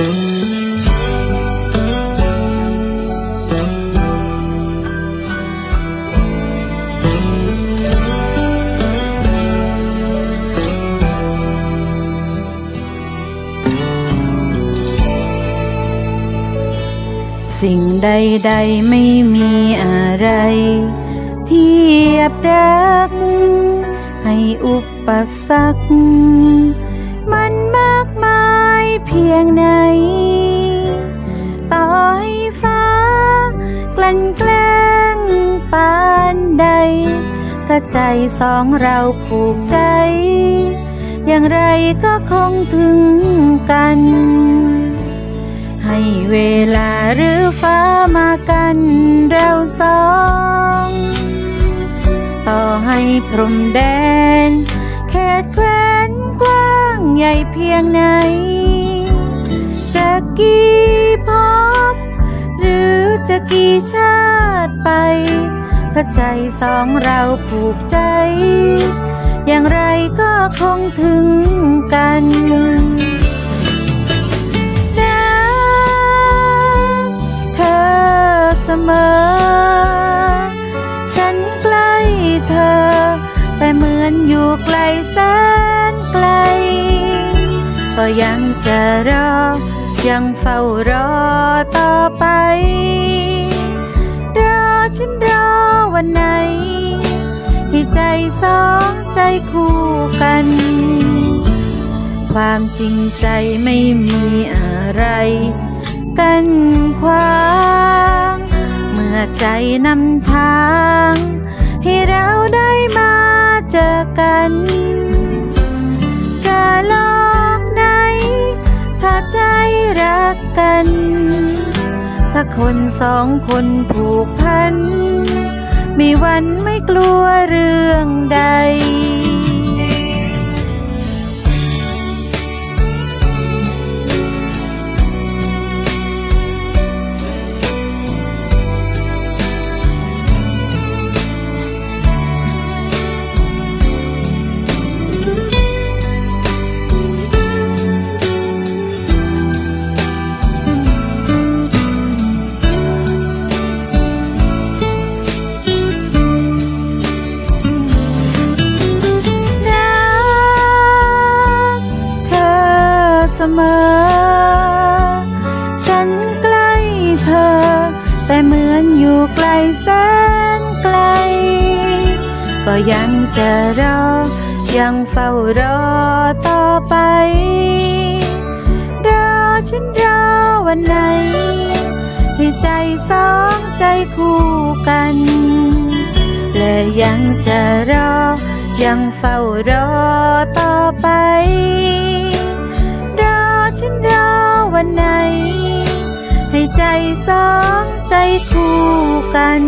สิ่งใดๆไม่มีอะไรเทียบรัก ให้อุปสรรค เพียงไหน ต่อให้ฟ้า กลั่นแกล้งปานใด ถ้าใจสองเราผูกใจ อย่างไรก็คงถึงกัน ให้เวลาหรือฟ้ามากันเราสอง ต่อให้พรมแดนแค่แคว้นกว้างใหญ่เพียงไหน กี่ภพหรือจะกี่ชาติไป ถ้าใจสองเราผูกใจ อย่างไรก็คงถึงกันรักเธอเสมอ ฉันใกล้เธอ แต่เหมือนอยู่ไกลแสนไกล ก็ยังจะรอ ยังเฝ้ารอต่อไป รอฉันรอวันไหน ให้ใจสองใจคู่กัน ความจริงใจไม่มีอะไร กันขวางเมื่อใจนำทาง ให้เราได้มาเจอกัน ถ้าคนสองคนผูกพัน มีวันไม่กลัวเรื่องใด ฉันใกล้เธอ แต่เหมือนอยู่ไกลแสนไกล ก็ยังจะรอ ยังเฝ้ารอต่อไป รอฉันรอวันไหนให้ใจสองใจคู่กัน และยังจะรอ ยังเฝ้ารอต่อไป วันไหน ให้ใจสองใจคู่กัน